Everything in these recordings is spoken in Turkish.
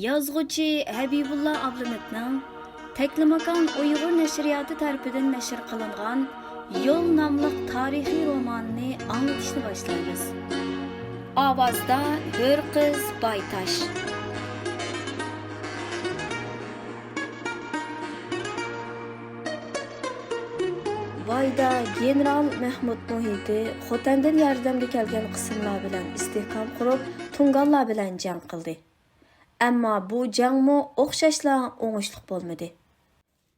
Yazğıcı Habibulla Ablametning Teklimakan Uyg'ur nashriyoti tarafidan nashr qilingan Yo'l nomli tarixiy romanni anglitishni boshlaymiz. Ovozda Hur qiz Baytash. Vayda general Mahmud Muhiti Xotandan yordamga kelgan qismlar bilan istehkom qurib, Tungallar bilan jang qildi. Ammo bu jangmi o'xshashla o'ngishli bo'lmadi.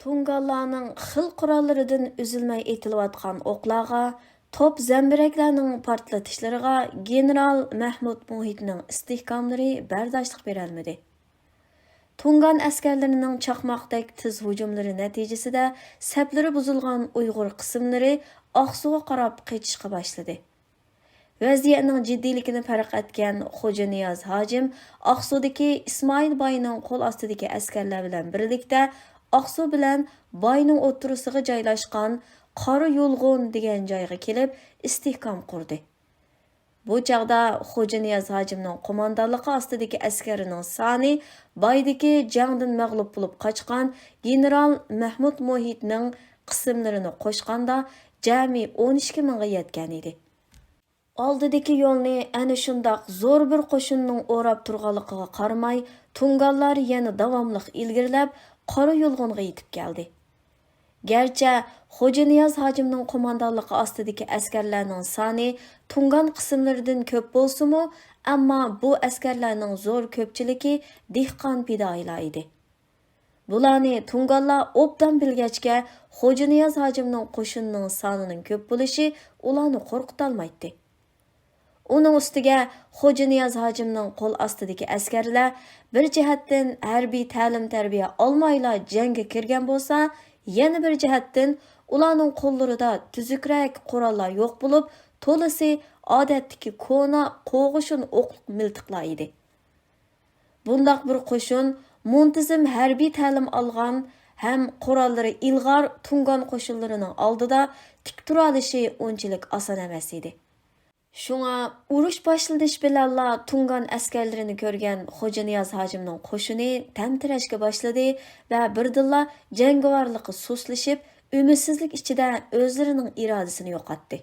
Tungallarning xil qurollaridan uzilmay etilayotgan o'qlarga, top zambiraklarning portlatishlariga general Mahmud Muhitning istehkomlari bardoshlik berolmadi. Tungan askarlarining chaqmoqdek tiz hujumlari natijasida saplari buzilgan Uyg'ur qismlari Oqsuga qarab qechishga boshladi. Vaziyatning jiddiyligini farq etgan Xo'ja Niyoz hojim Oqsudagi Ismoil boyning qo'l ostidagi askarlar bilan birlikda Oqsu bilan boyning o'tirisiga joylashgan Qora yo'lg'un degan joyga kelib istehkom qurdi. Bu chaqda Xo'ja Niyoz hojimning qo'mondonligi ostidagi askarining soni boydagi jangdan mag'lub bo'lib qochgan general Mahmud Muhitning qismlarini qo'shganda jami 12 mingga yetgan edi. Oldidagi yo'lni ana shundoq zo'r bir qo'shinning o'rab turganligiga qaramay, tunganlar yana davomli ilgirlab qora yo'lg'onga yetib keldi. Gerçi Xo'ja Niyoz hojimning qo'mondonligi ostidagi askarlarning soni tungan qismlaridan ko'p bo'lsa-mu, ammo bu askarlarning zo'r ko'pchiligi dehqon fidoilar edi. Bularni tunganlar obdan bilgachga Xo'ja Niyoz hojimning qo'shinining sonining ko'p bo'lishi ularni qo'rqitolmaydi. Uning ustiga Xo'ja Niyoz hojimning qo'l ostidagi askarlar bir jihatdan harbiy ta'lim tarbiya olmayla jangga kirgan bo'lsa, yana bir jihatdan ularning qo'llarida tuzukrak qurollar yo'q bo'lib, to'lisi odatdagi kona qo'g'ishin o'qliq miltiqlar edi. Bundaq bir qo'shin muntizim harbiy ta'lim olgan ham qurollari ilg'or tungan qo'shinlarining oldida tik tura olishi unchalik oson emas edi. Шуңа urush boshlanish bilanla tungan askarlarini ko'rgan Xo'ja Niyoz hojimning qo'shini tamtirashga boshladi va birdilla jangovarligi suslashib, umidsizlik ichida o'zlarining irodasini yo'qotdi.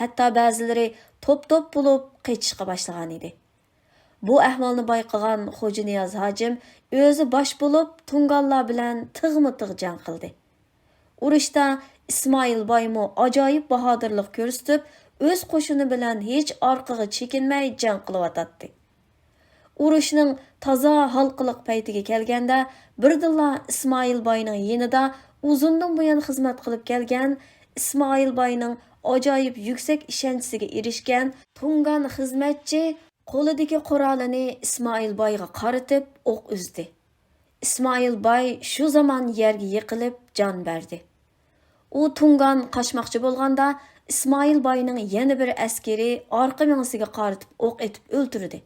Hatto ba'zilari to'p-to'p bo'lib qechishga boshlagan edi. Bu ahvolni bayqagan Xo'ja Niyoz hojim o'zi bosh bo'lib tunganlar bilan tig'mi-tig' jang qildi. Urushda Ismoil boymo ajoyib bahodirlik ko'rsatib, o'z qo'shini bilan hech orqaga chekinmay jang qilyotdi. Urushning toza halqiliq paytiga kelganda birdilla Ismoil boyning yonida uzundan buyon xizmat qilib kelgan Ismoil boyning ajoyib yuksak ishonchisiga erishgan tungan xizmatchi qo'lidagi qurolini Ismoil boyga qaratib o'q uzdi. Ismoil boy shu zamon yerga yiqilib jon berdi. U tungan qochmoqchi bo'lganda İsmail bayının yana bir askeri orqa mengsiga qaritib o'q etib o'ltirdi.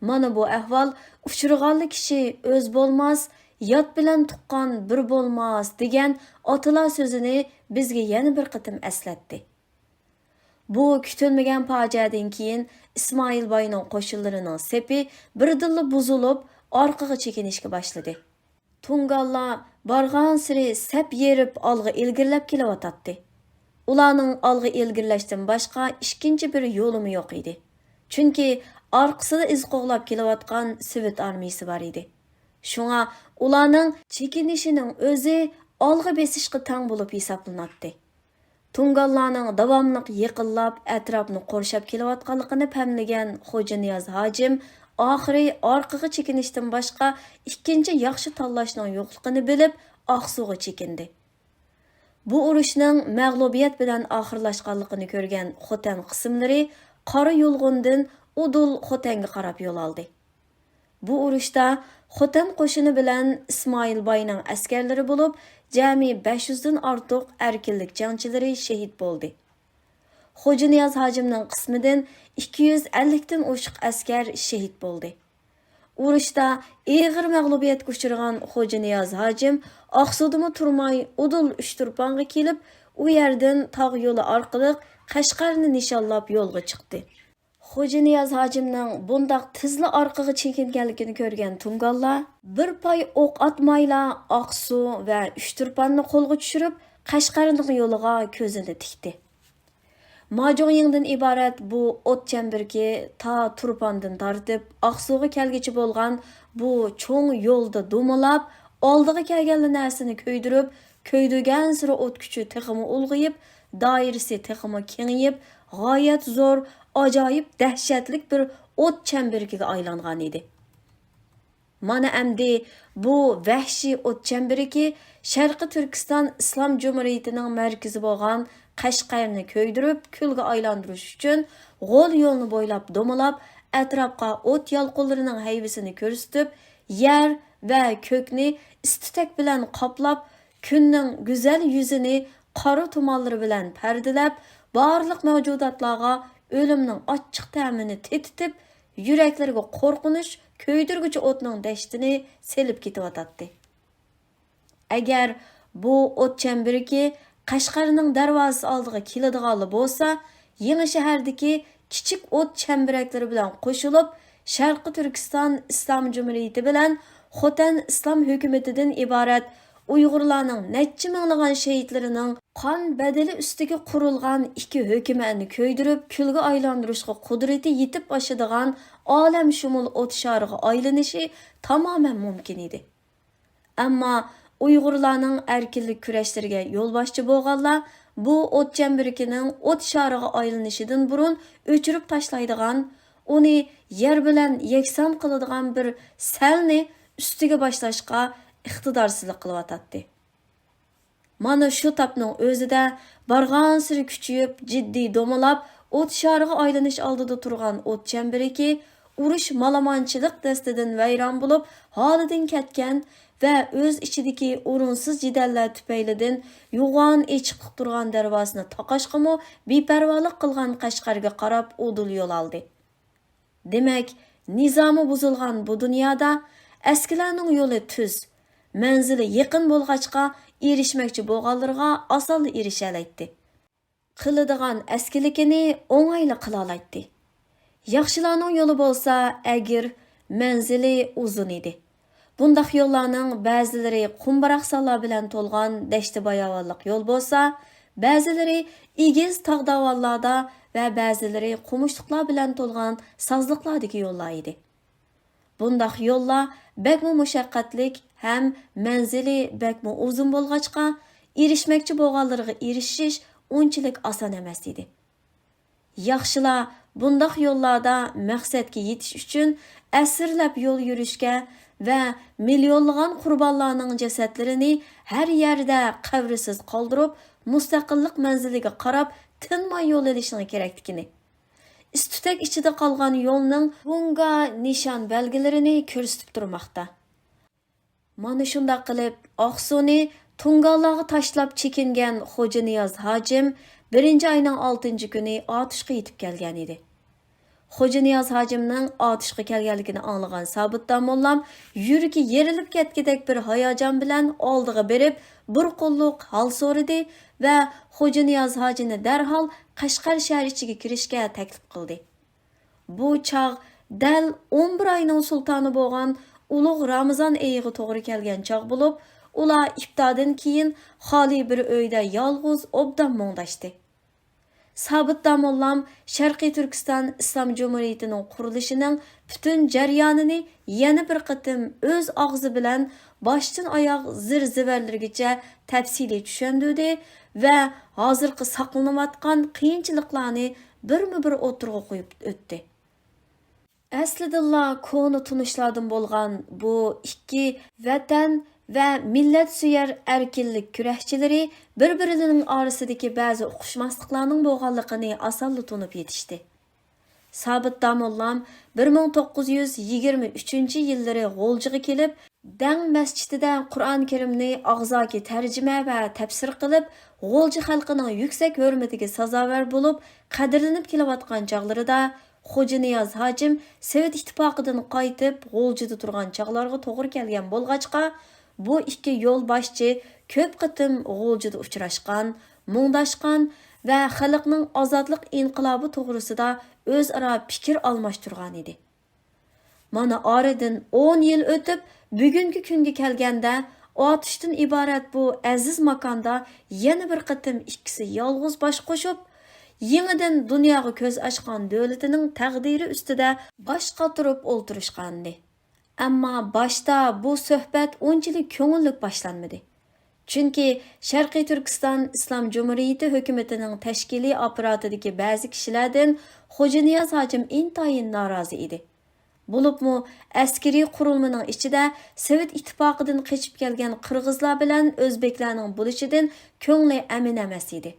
Mana bu ahvol uchirg'anli kishi o'z bo'lmas, yot bilan tuqqan bir bo'lmas degan otalar so'zini bizga yana bir qitim eslatdi. Bu kutilmagan fojiadan keyin Ismoil boyning qo'shinlarining sepi birdilla buzilib, orqaga chekinishga boshladi. Tungallar bargan siri sap yerib olg'a ilgirlab kelyotdi. Ularning olg'a ilgirlashdan boshqa ikkinchi bir yo'limi yo'q edi. Chunki orqasida iz qo'g'lab kelayotgan Sovet armiyasi bor edi. Shunga ularning chekinishining o'zi olg'a besishga tang bo'lib hisoblanadi. Tungallarning davomliq yiqillab atrofni qurshab kelayotganligini pamlagan Xo'ja Niyoz hojim oxiri orqaga chekinishdan boshqa ikkinchi yaxshi tanlashning yo'qligini bilib, Oqsuga chekindi. Bu urushning mag'lubiyat bilan oxirlashganligini ko'rgan Xotan qismlari qora yo'lg'undan Udul Xotanga qarab yo'l oldi. Bu urushda Xotan qo'shini bilan Ismoil boyning askarlari bo'lib, jami 500 dan ortiq erkinlik jangchilari shahid bo'ldi. Xo'ja Niyoz hojimning qismidan 250 dan oshiq askar shahid. Urushda ig'ir mag'lubiyatga uchragan Xo'ja Niyoz hojim Oqsudimi turmay Udul Uchturponga kelib, u yerdan tog' yo'li orqali Qashqarni nishonlab yo'lga chiqdi. Xo'ja Niyaz hojimning bundaq tizli orqaga chekinganligini ko'rgan tungallar bir pay o'q atmayla Oqsu va Uchturpanni qo'lga tushirib, Qashqarning yo'liga ko'zini tikdi. Majongingdan iborat bu o't chambirki ta Turpandan tortib Oqsuga kelgichi bo'lgan bu cho'ng yo'lda do'malab, oldiga kelgan narsani ko'ydirib, ko'ydirgan sira o't kuchi texmi ulg'ayib, doirasi texmi kengayib, g'oyat zo'r, ajoyib, dahshatlik bir o't chambirkiga aylangan edi. Mana əmdi bu vəhşi o't çəmbiriki Şərqi Türkistan İslam Cumhuriyetining mərkəzi bolğan Qashqarni köydürüb külgə aylandırış üçün G'ol yo'lni bo'ylab domalab, atrofga o't yalqinlarining hayvisini ko'rsatib, yer va ko'kni istitak bilan qoplab, kunning go'zal yuzini qora tumanlari bilan pardalab, barliq mavjudotlarga o'limning ochiq ta'mini tetitib, yuraklarga qo'rqinish ko'ydirguchi o'tning dashtini selib ketyotadi. Agar bu o't chambiriki Qashqarning darvozasi oldiga keladiganli bo'lsa, Yangi shahardagi kichik o't chambiraklari bilan qo'shilib, Sharqi Turkiston Islom Jumhuriyati bilan Xotan Islom hukumatidan iborat Uyg'urlarning necha minglagan shahidlarining qon badali ustiga qurilgan ikki hukumatni ko'ydirib, kulga aylantirishga qudrati yetib oshadigan olam shumul o't shariga aylanishi tamoman mumkin edi. Ammo Uyg'urlarning erkinlik kurashlariga yo'lboshchi bo'lganlar bu o't chambirikining o't shariga aylanishidan burun o'chirib tashlaydigan, uni yer bilan yakson qiladigan bir salni ustiga boshlashga iqtidorsizlik qilyotdi. Mana shu tapning o'zida barg'an siri kuchayib, jiddiy domalab, o't shariga aylanish oldida turgan o't chambiriki urush malamonchilik dastidan vayron bo'lib, holidan ketgan va o'z ichidagi o'rinsiz jidallar tufaylidan yo'g'on echiqliq turgan darvozani taqashqimi beparvolik qilgan qashqarga qarab udul yo'l oldi. Demak, nizomi buzilgan bu dunyoda eskilarning yo'li tuz, manzili yaqin bo'lg'achqa erishmoqchi bo'lganlarga osonli erishalaydi. Qiladigan eskilikini o'ng'ayli qila oladi. Yaxshilarning yo'li bo'lsa, agir manzili uzun edi. Bundaq yollarning ba'zilari qumbaraqsallar bilan to'lgan dashti bayovalliq yo'l bo'lsa, ba'zilari egiz tog'davollarda va ba'zilari qumushliqlar bilan to'lgan sozliqlardagi yo'llar edi. Bundaq yo'llar bakmo mushaqqatlik ham manzili bakmo uzun bo'lg'achqa, erishmoqchi bo'lganlarga erishish unchalik oson emas edi. Yaxshilar bundaq yo'llarda maqsadga yetish uchun asrlab yo'l yurishga va millionlagan qurbonlarning jasadlarini har yerda qavrisiz qoldirib, mustaqillik manziliga qarab tinmay yo'l olishni kerakligini. Istutak ichida qolgan yo'lning bunga nishon belgilarini ko'rsatib turmoqda. Mana shunday qilib, Oqsuni Tungallarga tashlab chekingan Xo'ja Niyoz hojim 1-oyning 6-kuni otishga yetib kelgan edi. Xo'ja Niyoz hojimning otishga kelganligini anglagan Sabit domollam yuragi yerilib ketgidek bir hayajon bilan oldiga berib, bir qo'lliq hol so'radi va Xo'ja Niyoz hojini darhol Qashqar shahar ichiga kirishga taklif qildi. Bu chog' dal 11 oyning sultoni bo'lgan ulug' Ramazon oyiga to'g'ri kelgan chog' bo'lib, ular iftordan keyin xoli bir uyda yolg'iz obdan mo'ngdashdi. Sabit Damollam Sharqiy Turkiston Islom Jumhuriyatining qurilishining butun jarayonini yana bir qatim o'z og'zi bilan boshdan oyoq zir-zivarlargacha tafsiliy tushundirdi va hozirgi saqlanayotgan qiyinchiliklarni birma-bir o'tirg'a qo'yib o'tdi. Aslida konu tunishlardan bo'lgan bu ikki vatan va millat suyar erkinlik kurashchilari bir-birlarining orasidagi ba'zi o'qishmasliklarning bo'lganligini osonli tunib yetishdi. Sabit Damollam 1923-yillari G'o'ljiga kelib, Dang masjidida Qur'on Karimni og'zoki tarjima va tafsir qilib, G'o'lji xalqining yuksak hurmatiga sazovor bo'lib, qadrlanib kelayotgan chog'larida Xo'ja Niyoz hojim Sovet ittifoqidan qaytib, G'o'ljida turgan chog'larga to'g'ri kelgan bo'lg'achqa, bu ikki yo'l boshchi ko'p qitim g'o'ljida uchrashgan, mungdashgan va xalqning ozodlik inqilobi to'g'risida o'zaro fikr almashtirgan edi. Mana oradan 10 yil o'tib bugungi kunga kelganda otishdan iborat bu aziz makonda yana bir qatim ikkisi yolg'iz bosh qo'shib yangidan dunyoga ko'z ochgan davlatining taqdiri ustida bosh qotirib o'ltirishgandi ammo boshda bu suhbat unchalik ko'ngillik boshlanmadi chunki sharqiy turkiston islom jumuriyati hukumatining tashkiliy apparatidagi ba'zi kishilardan xo'janiyoz hojim intayin norozi edi Bulupmu askeri qurulmaning ichida Sovet ittifoqidan qechib kelgan qirg'izlar bilan o'zbeklarning bo'lishidan ko'ngli amin emas edi.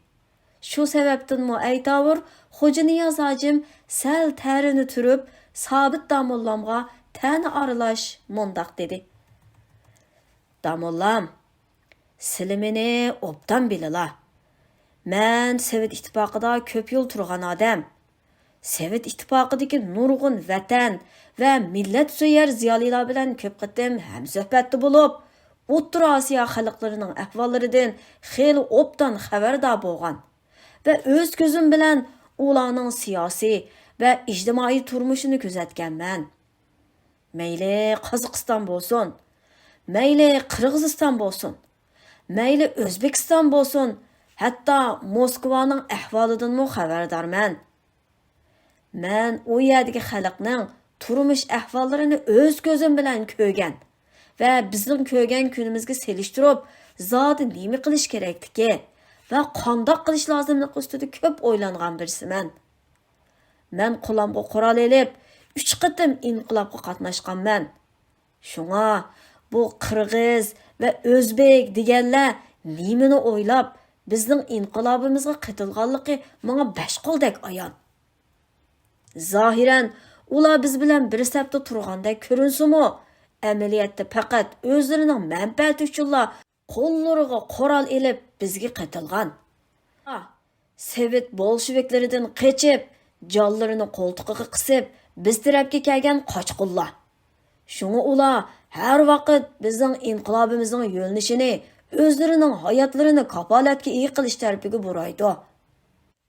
Shu sababdanmi aytavur Xo'janiyoz hojim sal tarini turib, Sobit damollamga tani aralash mundoq dedi. Damollam, sizlar meni obdan bilala. Men Sovet ittifoqida ko'p yil turgan odam. Sovet ittifoqidagi nurg'un vatan va millat suyar ziyolilar bilan ko'p qatim hamsuhbatda bo'lib, O'rta Osiyo xalqlarining ahvollaridan xeyli obdan xabardor bo'lgan va o'z ko'zim bilan ularning siyosiy va ijtimoiy turmushini kuzatganman. Mayli Qozog'iston bo'lsin, mayli Qirg'iziston bo'lsin, mayli O'zbekiston bo'lsin, hatto Moskvaning ahvolidan mu xabardorman. Men u yerdagi xalqning turmush ahvollarini o'z ko'zim bilan ko'rgan va bizning ko'rgan kunimizga selishtirib, zodi nima qilish kerakligi va qandoq qilish lozimligi ustida ko'p o'ylangan birisiman. Men qo'limga qurol elib, 3 qatim inqilobga qatnashganman. Shunga bu qirg'iz va o'zbek deganlar nimani o'ylab bizning inqilobimizga qatilganligi menga besh qo'ldek ayon. Zahiran ular biz bilan bir sapda turgandek ko'rinsimi, amaliyotda faqat o'zlarining manfaati uchunla qo'llariga qurol elib bizga qatilgan. Sovet bolsheviklaridan qechib, jonlarini qo'ltiqiga qisib, biz tarafga kelgan qochqinlar. Shunga ular har vaqt bizning inqilobimizning yo'lnishini, o'zlarining hayotlarini kapolatga ega qilish tarafiga buraydi.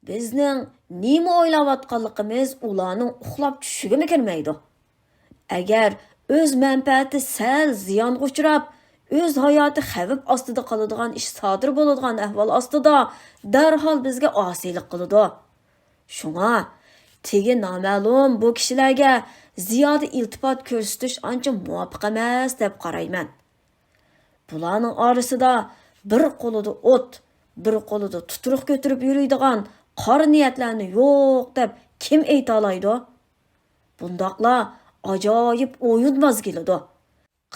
Bizning nima o'ylayotganligimiz ularning uxlab tushigimi kirmaydi. Agar o'z manfaati sal ziyonga uchrab, o'z hayoti xavf ostida qoladigan ish sodir bo'ladigan ahvol ostida darhol bizga osiylik qiladi. Shunga tegi noma'lum bu kishilarga ziyoda iltifot ko'rsatish ancha muvofiq emas deb qarayman. Bularning orasida bir qo'lida o't, bir qo'lida tuturuq ko'tarib yuradigan qora niyatlarni yo'q deb kim ayta oladi? Bundaqlar ajoyib o'yinbaz keladi.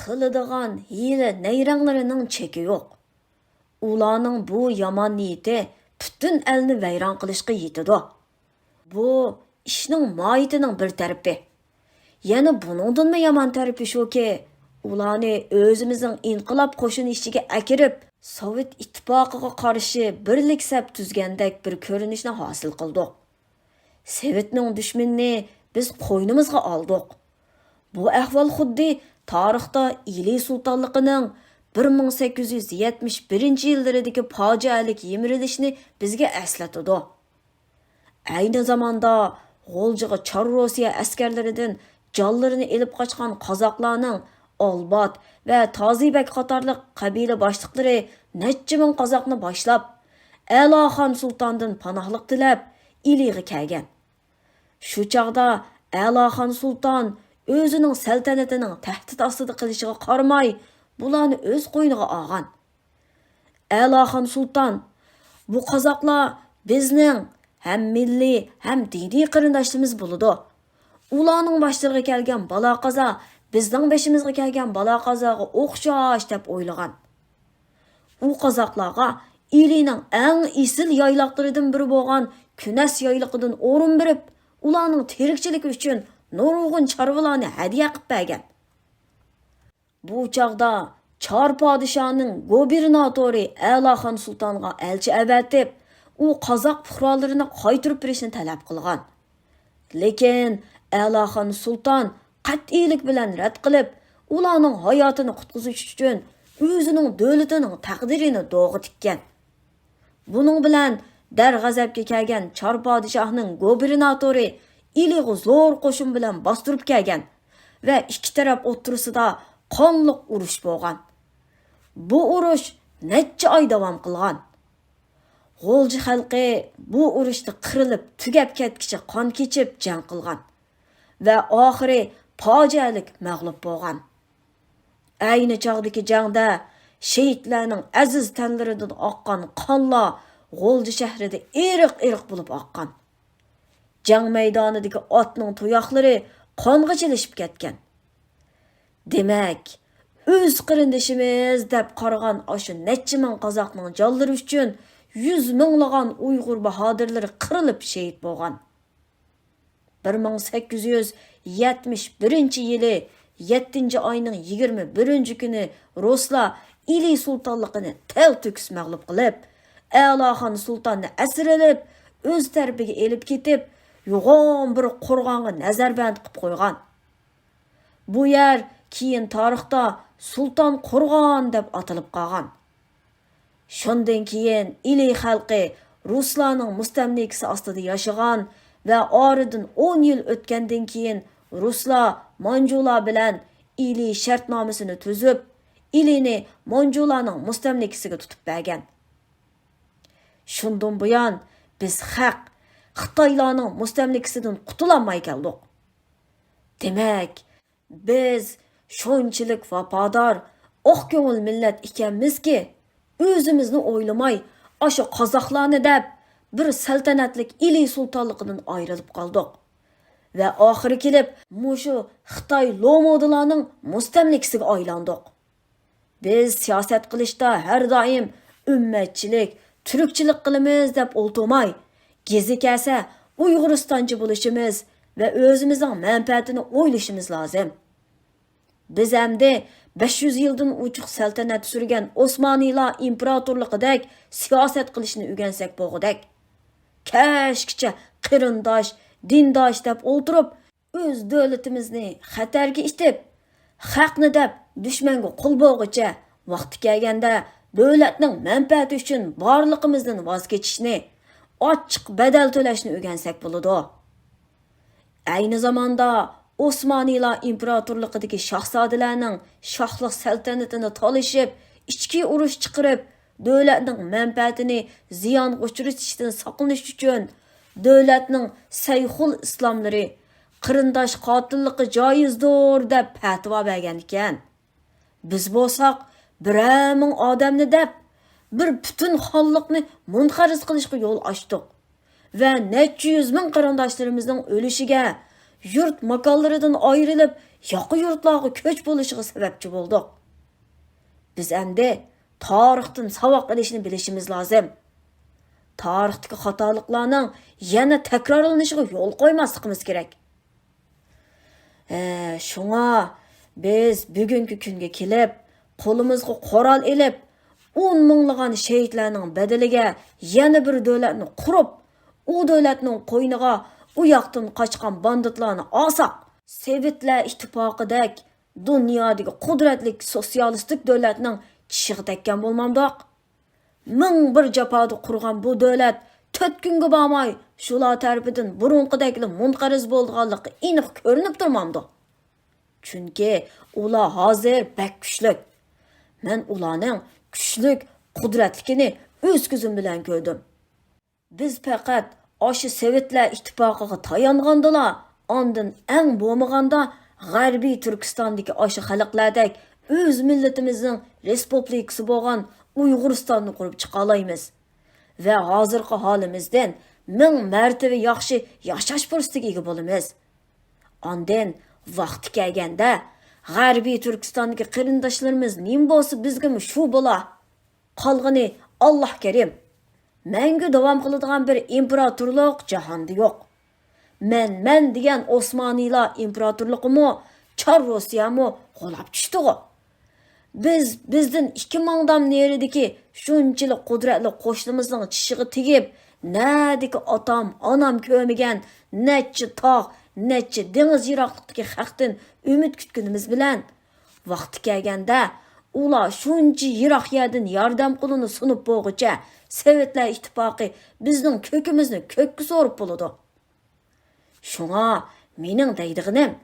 Qiladigan hiyla nayranglarining cheki yo'q. Ularning bu yomon niyati butun elni vayron qilishga yetadi. Bu ishning moyitining bir tarafi. Yana buningdanmi yomon tarafi shuki, ularni o'zimizning inqilob qo'shini ichiga akirib, Sovet ittifoqiga qarshi birlik sap tuzgandek bir ko'rinishni hosil qildik. Sovetning dushmanini biz qo'ynimizga oldik. Bu ahvol xuddi tarixda Ili sultonligining 1871 yillaridagi fojialik yemirilishni bizga eslatadi. Ayni zamonda G'o'ljiga Chor Rossiya askarlaridan jonlarini elib qochgan qozoqlarning Olbot va Tozibek qatorliq qabila boshliqlari necha ming qozoqni boshlab, Aloxon sultondan panohlik tilab, Iliga kelgan. Shu chaqda Aloxon sulton o'zining saltanatining tahdid ostida qilishiga qaramay, bularni o'z qo'yniga olgan. Aloxon sulton bu qozoqlar bizning ham milliy, ham diniy qarindoshimiz bo'ladi. Ularning boshlariga kelgan balo qazo bizning beshimizga kelgan balo qazoga o'xshash deb o'ylagan. U qozoqlarga Ilining eng isil yayloqlaridan biri bo'lgan Kunas yayliqidan o'rin berib, ularning tirikchiligi uchun nurg'un chorvalarni hadiya qilib bergan. Bu chaqda Chor podshoning gubernatori Aloxon sultonga elchi avatib, u qozoq fuqarolarini qaytirib berishni talab qilgan. Lekin Aloxon sulton qat'iylik bilan rad qilib, ularning hayotini qutqizish uchun o'zining davlatining taqdirini do'g'i tikkan. Buning bilan dar g'azabga kelgan Chor podshohning gubernatori iliği zo'r qo'shin bilan bostirib kelgan va ikki taraf o'ttirisida qonliq urush bo'lgan bu urush necha oy davom qilgan g'o'lji xalqi bu urushda qirilib tugab ketgicha qon kechib jang qilgan va oxiri fojialik mag'lub bo'lgan. Ayni chog'dagi jangda shehidlarning aziz tanlaridan oqqan qonlar g'o'lji shahrida eriq eriq bo'lib oqqan. Jang maydonidagi otning tuyoqlari qonga chilishib ketgan. Demak o'z qarindishimiz deb qaragan oshu necha ming qozoqning jonlari жүз мыңлаған ұйғыр бағадырлары қырылып шейіт болған 1871 елі 7 айның 21 күні Росла Или сұлтанлығыны тәл түкіс мәғлұп қылып, Әлахан сұлтанны әсіріліп, өз тәрбіге еліп кетіп, юған бір қорғанғы нәзәрбәнд қып қойған. Бұ ер кейін тарихта сұлтан қорған деп атылып қаған. Shundan keyin ili xalqi ruslarning mustamlikasi ostida yashagan va oridan 10 yil o'tgandan keyin ruslar manjular bilan ili shartnomasini tuzib ilini manjularning mustamlikasiga tutib bergan. Shundan buyon biz haq xitoylarning mustamlikasidan qutulolmay keldik. Demak biz shunchalik vafodor oq ko'ngil millat ekanmizki o'zimizni o'ylamay o'sha qozoqlarni deb bir saltanatlik ili sultonligidan ayrilib qoldik va oxiri kelib mushu xitoy lomodilarning mustamlikasiga aylandik biz siyosat qilishda har doim ummatchilik turkchilik qilamiz deb o'ltirmay gezi kelsa uyg'uristonchi bo'lishimiz va o'zimizning manfaatini o'ylashimiz lozim biz endi 500 yildan uchuq saltanat surgan Osmaniylar imperatorligidek siyosat qilishni o'rgansak bo'lg'udak. Kashkicha qirindosh, dindosh deb o'ltirib, o'z davlatimizni xatarga itib, haqni deb dushmanga qul bo'lg'icha vaqti kelganda davlatning manfaati uchun borliqimizdan voz kechishni, ochiq badal to'lashni o'rgansak bo'ladi. Ayni zamonda Osmaniylar imperatorligidagi shahzodalarning shohlik saltanatini tolishib, ichki urush chiqarib, davlatning manfaatini ziyon uchratishdan saqlanish uchun davlatning sayxul islomlari qarindosh qotilligi joizdir deb fatvo bergan ekan. Biz bo'lsak, biror ming odamni deb bir butun xonliqni munqariz qilishga yo'l ochdik va necha yuz ming qarindoshlarimizning o'lishiga yurt makonlaridan ayrilib yoqi yurtlarga ko'ch bo'lishiga sababchi bo'ldik biz endi tarixdan savoq ilishni bilishimiz lozim tarixdagi xatoliklarning yana takrorlanishiga yo'l qo'ymasligimiz kerak. E, shunga biz bugungi kunga kelib qo'limizga qurol ilib o'n minglagan shehidlarning badaliga yana bir davlatni qurib u davlatning qo'yniga u yoqdan qochgan banditlarni olsaq sevitlar ittifoqidek dunyodagi qudratli sotsialistik davlatning tishig'i tekkan bo'lmamdoq ming bir jafoda qurgan bu davlat to'rt kunga bormay shular tarafidan burunqidagli munqariz bo'lganligi aniq ko'rinib turmamdi chunki ular hozir bak kuchlik man ularning kuchlik qudratligini o'z ko'zim bilan ko'rdim biz faqat Aşı Sovetlər İttifaqıga tayanğandıla, ondan ən bo'lmaganda G'arbiy Turkistondagi aşı xalqlardek o'z millatimizning respublikasi bo'lgan Uyg'uristonni qurib chiqa olamiz va hozirgi holimizdan ming martaba yaxshi yashash fursatiga ega bo'lamiz. Ondan vaqti kelganda G'arbiy Turkistondagi qarindoshlarimiz nim bo'lsa bizga shu bo'la. Qolg'ini Alloh мәңгі давам қылыдыған бір императорлық жаһанды жоқ. Мен, мен деген Османила императорлығы му, Чар Росия му қолап түшті ғо. Біз, біздің 2 маңдам нередікі шүнчілік құдіретлі қошылымыздың чишіғі тегіп, нәдікі атам, анам көмеген, нәтчі тақ, нәтчі деңіз ирақлықтығы қақтың үміт күткініміз білән. Вақты кәгенде, Ula şunca yıraq yerdin yardım qulunu sunup boğuca, Sovetler ittifaqi bizning kökimizni kökki sorup buludu. Şuna mening deydiğinim,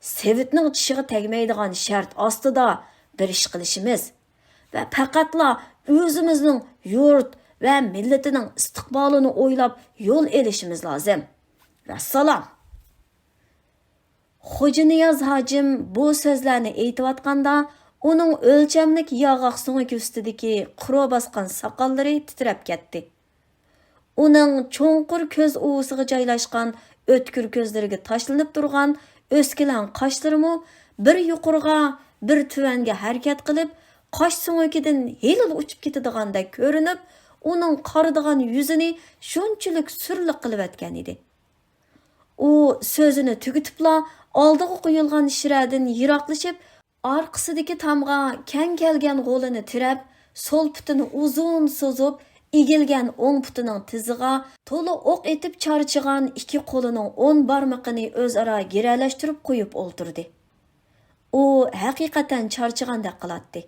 Sovetning çişiği tegmeydiğan şart astıda bir iş qilishimiz va faqatla o'zimizning yurt va millatining istiqbolini o'ylab yo'l elishimiz lozim. Vassalam. Xo'jiniyaz hacim bu so'zlarni aytayotganda uning o'lchamlik yog'oq so'ngaki ustidagi quro bosgan soqollari titrab ketdi. Uning cho'nqur ko'z uvisiga joylashgan o'tkir ko'zlariga tashlanib turgan o'skilan qoshlarimu bir yuqoriga bir tuvanga harakat qilib qosh so'ngakidan helil uchib ketadigandek ko'rinib uning qaridigan yuzini shunchalik surliq qilayotgan edi u so'zini tugitibla oldiga qo'yilgan shiradan yiroqlashib orqasidagi tomga kang kelgan g'o'lini tirab so'l putini uzun so'zib egilgan o'ng putining tizig'a to'la o'q etib charchigan ikki qo'lining o'n barmoqini o'zaro giralashtirib qo'yib o'ltirdi u haqiqatan charchigandek qiladi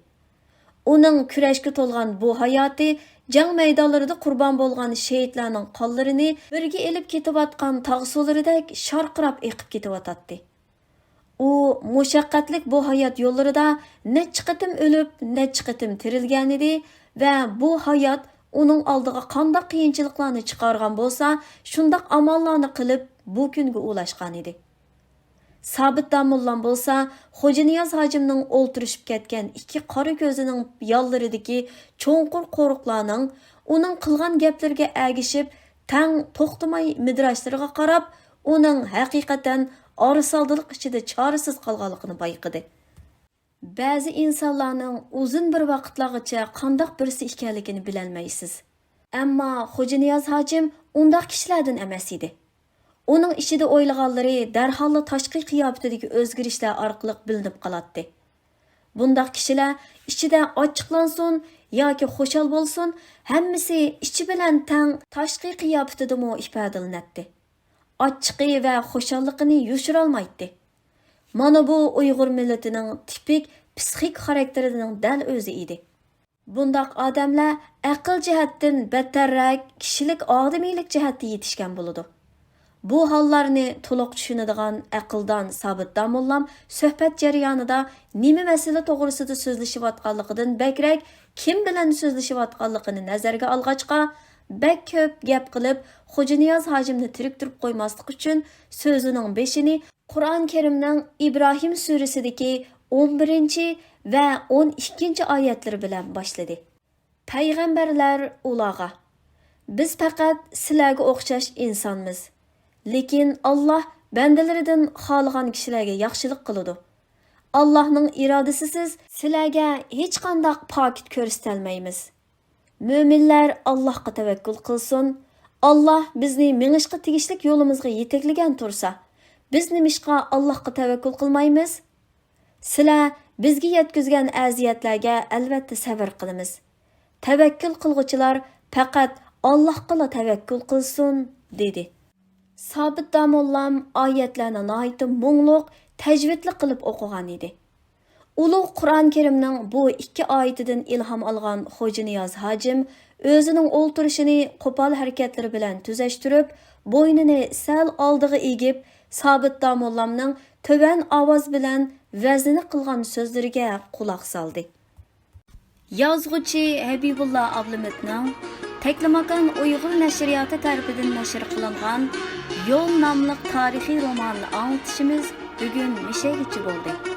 uning kurashga to'lgan bu hayoti jang maydonlarida qurbon bo'lgan shehidlarning qonlarini birga ilib ketayotgan tog' suvlaridek sharqirab eqib ketayotadi u mushaqqatlik bu hayot yo'llarida necha qatim o'lib necha qatim tirilgan edi va bu hayot uning oldiga qanday qiyinchiliklarni chiqargan bo'lsa shundoq amallarni qilib bu kunga ulashgan edi Sabit Damullan bo'lsa, Xo'janiyoz hojimning o'ltirishib ketgan ikki qora ko'zining yollaridagi cho'nqur qo'riqlarning uning qilgan gaplariga agishib, tang to'xtamay midrashlariga qarab, uning haqiqatan orisoldilik ichida chorasiz qolganligini bayqidi. Ba'zi insonlarning uzun bir vaqtlargacha qandoq birisi ekanligini bilolmaysiz. Ammo Xo'janiyoz hojim undaq kishilardan emas edi. Uning ichida o'ylaganlari darhol tashqi qiyofatidagi o'zgarishlar orqali bilinib qoladi. Bundaq kishilar ichida ochiqlansin yoki xushal bo'lsin, hammasi ichi bilan tang tashqi qiyofatidami ifodalanadi. Ochiqi va xushalligini yushirolmaydi. Mana bu Uyg'ur millatining tipik psixik xarakterining dal o'zi edi. Bundaq odamlar aql jihatdan battarrak kishilik odamiylik jihatda yetishgan bo'ladi. Bu hollarni to'liq tushunadigan aqldan Sabit Damullam suhbat jarayonida nima masala to'g'risida so'zlashayotganligidan bakrak kim bilan so'zlashayotganligini nazarga olg'achqa bak ko'p gap qilib Xo'janiyoz hojimni tiriktirib qo'ymaslik uchun so'zining beshini Qur'on Karimning Ibrohim surasidagi 11 va 12 oyatlari bilan boshladi. Payg'ambarlar ularga biz faqat sizlarga o'xshash insonmiz. Lekin Alloh bandalaridan xohlagan kishilarga yaxshilik qiladi. Allohning irodasisiz sizlarga hech qanday pokit ko'rsatolmaymiz. Mo'minlar Allohga tavakkul qilsin. Alloh bizni mingishga tegishlik yo'limizga yetaklagan tursa, biz nimishqa Allohga tavakkul qilmaymiz? Sizlar bizga yetkazgan aziyatlarga albatta sabr qilamiz. Tavakkul qilg'uchilar faqat Allohga tavakkul qilsin, dedi. Sabit Damollam oyatlarni noyati mungluq, tajvidli qilib o'qigan edi. Ulug' Qur'on Karimning bu ikki oyatidan ilhom olgan Xo'janiyoz hojim o'zining o'ltirishini qo'pol harakatlari bilan tuzashtirib, bo'ynini sal oldiga egib, Sabit Damollamning tuvan ovoz bilan vazni qilgan so'zlariga quloq soldi. Yozg'uchi Habibulla Ablamitning Teklimakan Uyg'ur nashriyoti tarafidan nashr qilingan Yo'l nomli tarixiy romanni anglitishimiz bugun mishagichi bo'ldi.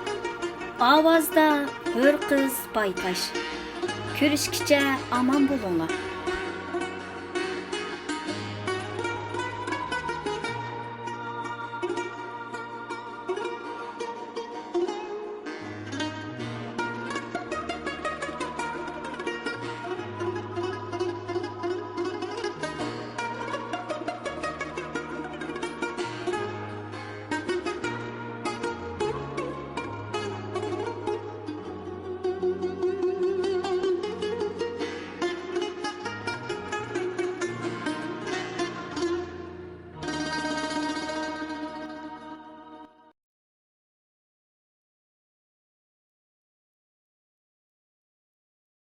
Ovozda Hur qiz Baytash. Ko'rishkicha omon bo'linglar.